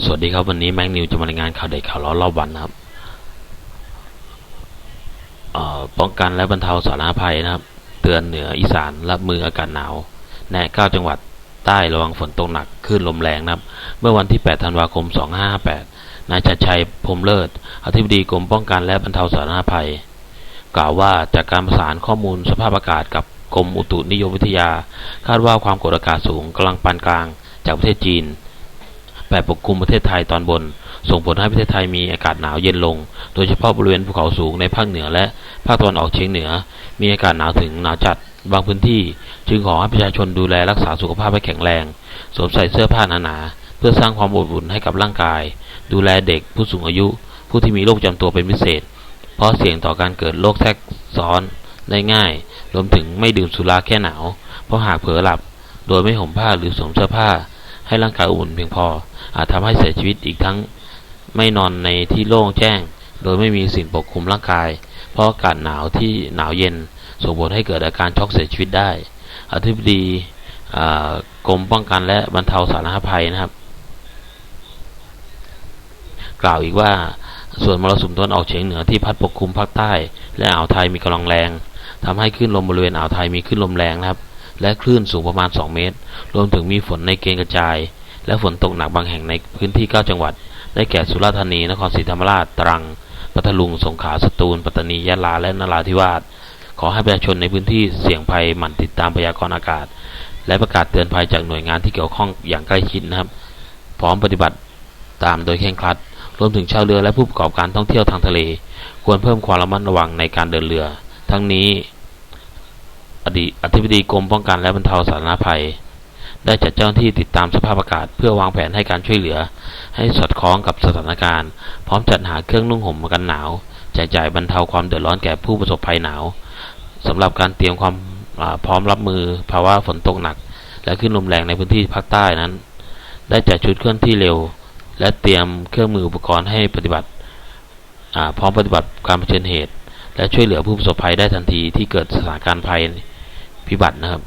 สวัสดีครับ วันนี้แม็กนิวจะมารายงานข่าวเด็ดข่าวร้อนรอบวันนะครับป้องกันและบรรเทาสาธารณภัยนะครับ เตือนเหนืออีสานรับมืออากาศหนาวแน9จังหวัดใต้ระวังฝนตกหนักคลื่นลมแรงนะครับ เมื่อวันที่ 8 ธันวาคม 2558 นายจัดชัยพรหมเลิศ อธิบดีกรมป้องกันและบรรเทาสาธารณภัย กล่าวว่าจากการประสานข้อมูลสภาพอากาศกับกรมอุตุนิยมวิทยา คาดว่าความกดอากาศสูงกำลังปานกลางจากประเทศจีน แผ่ปกคลุมประเทศไทยตอนบน ส่งผลให้ประเทศไทยมีอากาศหนาวเย็นลง โดยเฉพาะบริเวณภูเขาสูงในภาคเหนือและภาคตะวันออกเฉียงเหนือ มีอากาศหนาวถึงหนาวจัดบางพื้นที่ จึงขอให้ประชาชนดูแลรักษาสุขภาพให้แข็งแรงสวมใส่เสื้อผ้าหนาๆเพื่อสร้างความอบอุ่นให้กับร่างกาย ดูแลเด็กผู้สูงอายุ ผู้ที่มีโรคประจำตัวเป็นพิเศษ เพราะเสี่ยงต่อการเกิดโรคแทรกซ้อนได้ง่าย รวมถึงไม่ดื่มสุราแค่หนาว เพราะหากเผลอหลับ โดยไม่ห่มผ้าหรือสวมเสื้อผ้า ให้ร่างกายอุ่นเพียงพอ อาจทำให้เสียชีวิตอีกทั้งไม่นอนในที่โล่งแจ้ง โดยไม่มีสิ่งปกคลุมร่างกาย เพราะอากาศหนาวที่หนาวเย็นส่งผลให้เกิดอาการช็อกเสียชีวิตได้ อธิบดีกรมป้องกันและบรรเทาสาธารณภัยนะครับ กล่าวอีกว่าส่วนมรสุมตะวันออกเฉียงเหนือที่พัดปกคลุมภาคใต้ และอ่าวไทยมีกำลังแรงทำให้คลื่นลมบริเวณอ่าวไทยมีคลื่นลมแรงนะครับ และคลื่นสูงประมาณ 2 เมตร รวมถึงมีฝนในเกณฑ์กระจาย และฝนตกหนักบางแห่งในพื้นที่ 9 จังหวัด ได้แก่สุราษฎร์ธานี นครศรีธรรมราช ตรัง พัทลุง สงขลา สตูล ปัตตานี ยะลา และนราธิวาส ขอให้ประชาชนในพื้นที่เสี่ยงภัยหมั่นติดตามพยากรณ์อากาศ และประกาศเตือนภัยจากหน่วยงานที่เกี่ยวข้องอย่างใกล้ชิดนะครับ พร้อมปฏิบัติตามโดยเคร่งครัด รวมถึงชาวเรือและผู้ประกอบการท่องเที่ยวทางทะเล ควรเพิ่มความระมัดระวังในการเดินเรือ ทั้งนี้ อดีตอธิบดีกรมป้องกันและบรรเทาสาธารณภัย ได้จัดเจ้าหน้าที่ติดตามสภาพอากาศ เพื่อวางแผนให้การช่วยเหลือ ให้สอดคล้องกับสถานการณ์ พร้อมจัดหาเครื่องนุ่งห่มกันหนาวแจกจ่ายบรรเทาความเดือดร้อนแก่ผู้ประสบภัยหนาวสำหรับการเตรียมความพร้อมรับมือภาวะฝนตกหนัก และขึ้นลมแรงในพื้นที่ภาคใต้นั้น ได้จัดชุดเคลื่อนที่เร็ว และเตรียมเครื่องมืออุปกรณ์ให้ปฏิบัติพร้อมปฏิบัติการเผชิญเหตุ และช่วยเหลือผู้ประสบภัยได้ทันทีที่เกิดสถานการณ์ภัย พิบัตินะครับ